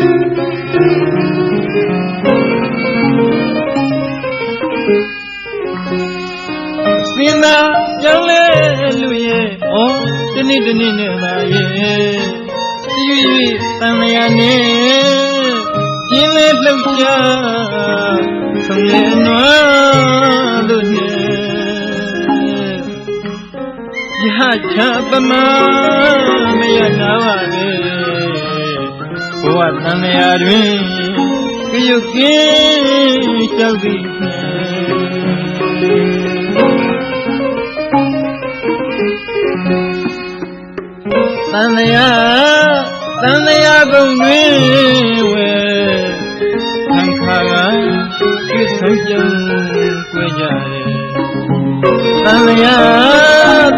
စင်သာကြောင်းလဲလူရဲ့ဩတနေ့တနေ့နဲ့သာရဲ့ရွရွတန်လျာနဲ့ပြင်းလဲလှုပ်ရှားဆုံးလဲနွားတို့နဲ့ရဟချပမမရနာပါလေဘ ဝတန်လျာတွင်ကြုတ်ကင်းကြောက်သည်တန်လျာတန်လျာဘုံတွင်ဝဲခံခါကပြည့်စုံကြံကြွကြတယ်တန်လျာ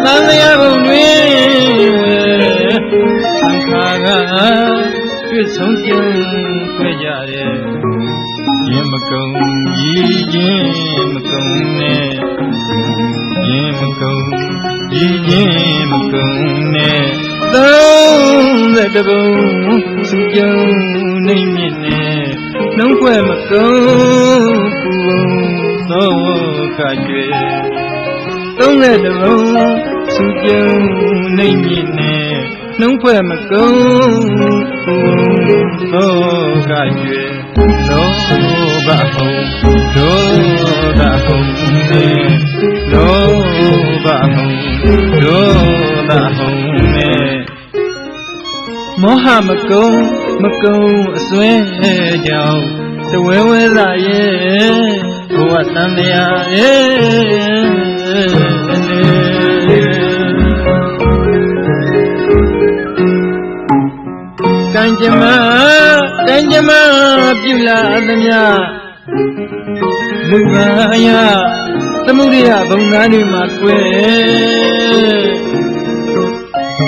တန်လျာဘုံတွင်ဝဲခံခါက ပြည့်စုံကြံကြွကြတယ်ရင်မကုံကြီးရင်မကုံနဲ့ရင်မကုံကြီးရင်မကုံနဲ့သုံးသက်တဘုံစုကြုံနေမြင့်နဲ့နှုံးခွဲမကုံပူသောကကျွေသုံးသက်တဘုံစုကြုံနေမြင့်နဲ့နှုံးခွဲမကုံပူသောကကျွေ လောဘဟုံဒေါသဟုံနေလောဘဟုံဒေါသဟုံနေမောဟမကုံမကုံအစွဲကြောင့်တဝဲဝဲလာရဲ့ဘဝတန်မြာရဲ့ကံကြမ္မာကံကြမ္မာပြုလာသမျှလူပါယသမှုရိယဘုံသားတွေမှာကွယ်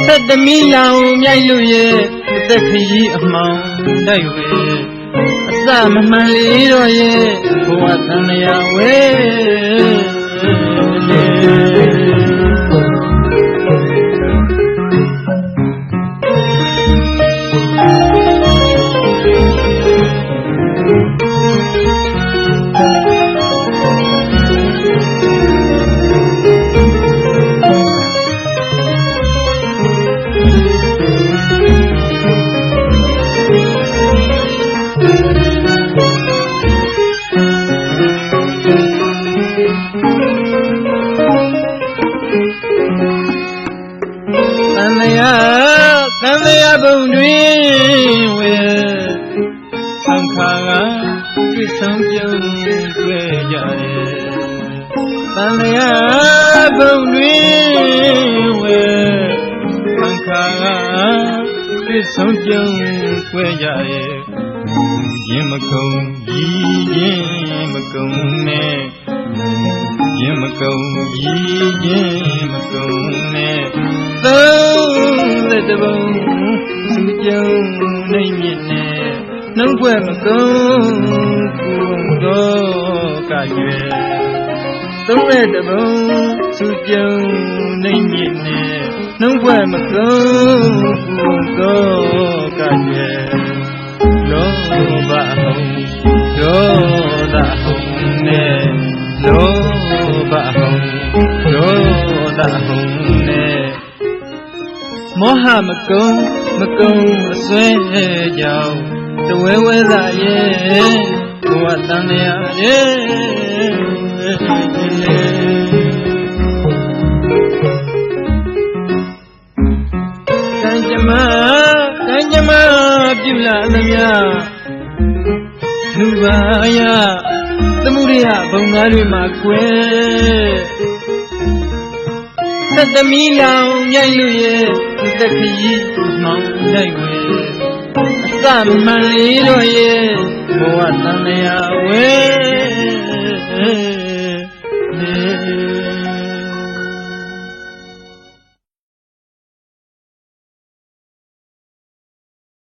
သက်သမီးလောင်မြိုက်လို့ရဲ့အသက်ခရီးအမှောင်တိုက်ဝဲအစမမှန်လေတော့ရဲ့ဘဝသံဃာဝဲ သံဃာဘုံတွင်ဝဲသံခါကပြည့်စုံပြုံးတွေ့ကြတယ်သံဃာဘုံတွင်ဝဲသံခါကပြည့်စုံပြုံးတွေ့ကြရဲ့ရင်မကုံကြီးရင်မကုံနဲ့ရင်မကုံကြီးရင်မကုံနဲ့သုံးသက်တဘုံ စုကြုံနေမြင့်နဲ့နှုတ်ဖွဲ့မကုံကုံတော့ကရွယ်သုံးသက်တဘုံစုကြုံနေမြင့်နဲ့နှုတ်ဖွဲ့မကုံကုံတော့ကရွယ်လောဘဟုံဒေါသဟုံနဲ့လောဘဟုံဒေါသဟုံနဲ့မောဟမကုံ မကုံအစွဲကြောင့်တဝဲဝဲသာရဲ့ဘဝတန်လျာရဲ့ကံကြမ္မာကံကြမ္မာပြုလာသမျှလူပါယသမှုရိယဘုံသားတွေမှာကွယ်သက်သမီးလောင်မြိုက်လို့ရဲ့ သက်ခရီးမောင်လိုက်ဝဲအစမမှန်လေးတော့ရဲ့ဘဝတန်လျာဝဲ